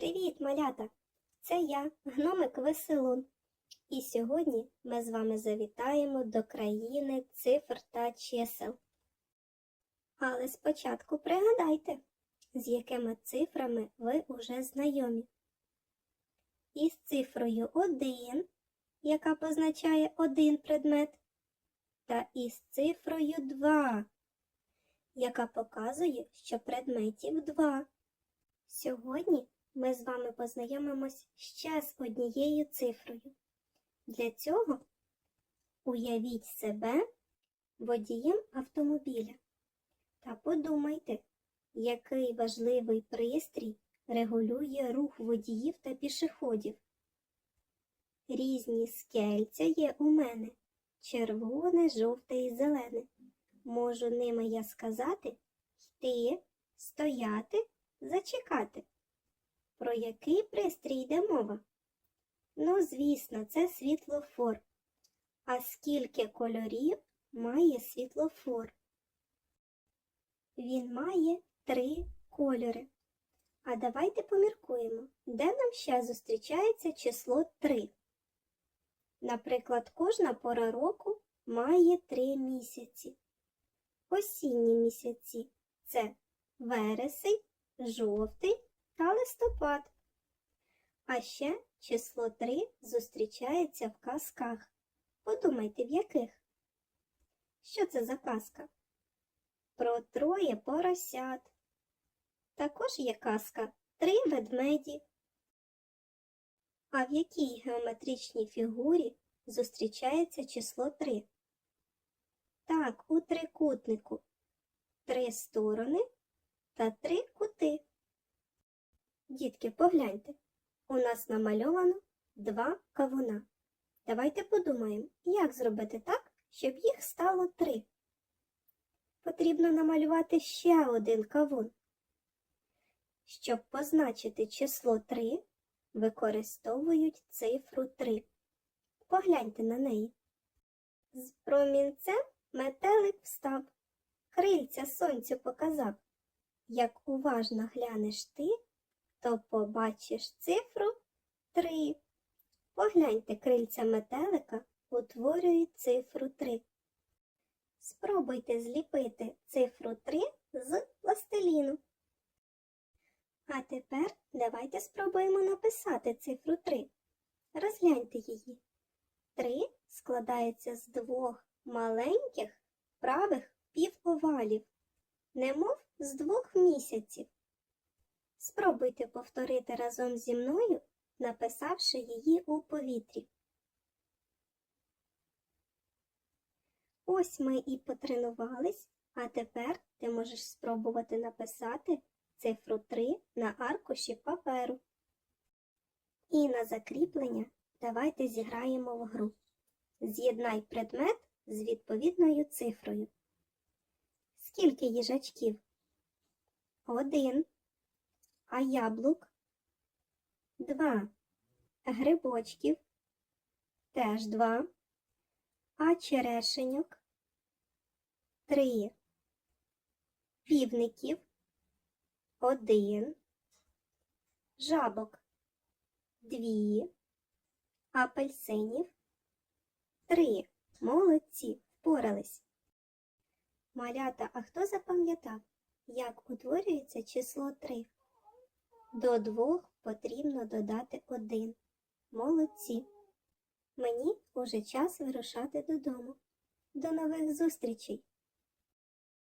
Привіт, малята! Це я, гномик Веселун. І сьогодні ми з вами завітаємо до країни цифр та чисел. Але спочатку пригадайте, з якими цифрами ви уже знайомі. Із цифрою 1, яка позначає один предмет, та із цифрою 2, яка показує, що предметів 2. Сьогодні ми з вами познайомимось ще з однією цифрою. Для цього уявіть себе водієм автомобіля та подумайте, який важливий пристрій регулює рух водіїв та пішоходів. Різні скельця є у мене червоне, жовте і зелене. Можу ними я сказати йти, стояти, зачекати. Про який пристрій йде мова? Ну, звісно, це світлофор. А скільки кольорів має світлофор? Він має три кольори. А давайте поміркуємо, де нам ще зустрічається число 3. Наприклад, кожна пора року має три місяці. Осінні місяці це вересень, жовтий та листопад. А ще число 3 зустрічається в казках. Подумайте, в яких? Що це за казка? Про троє поросят. Також є казка Три ведмеді. А в якій геометричній фігурі зустрічається число 3? Так, у трикутнику. Три сторони та три. Дітки, погляньте, у нас намальовано два кавуна. Давайте подумаємо, як зробити так, щоб їх стало три. Потрібно намалювати ще один кавун. Щоб позначити число 3, використовують цифру 3. Погляньте на неї. З промінцем метелик встав, крильця сонцю показав. Як уважно глянеш ти, то побачиш цифру 3. Погляньте, крильця метелика утворюють цифру 3. Спробуйте зліпити цифру 3 з пластиліну. А тепер давайте спробуємо написати цифру 3. Розгляньте її. 3 складається з двох маленьких правих півовалів, немов з двох місяців. Спробуйте повторити разом зі мною, написавши її у повітрі. Ось ми і потренувались, а тепер ти можеш спробувати написати цифру 3 на аркуші паперу. І на закріплення давайте зіграємо в гру. З'єднай предмет з відповідною цифрою. Скільки їжачків? Один. А яблук? Два. Грибочків? Теж два. А черешеньок? Три. Півників? Один. Жабок? Дві. Апельсинів? Три. Молодці. Впорались. Малята, а хто запам'ятав, як утворюється число 3? До двох потрібно додати один. Молодці. Мені уже час вирушати додому. До нових зустрічей!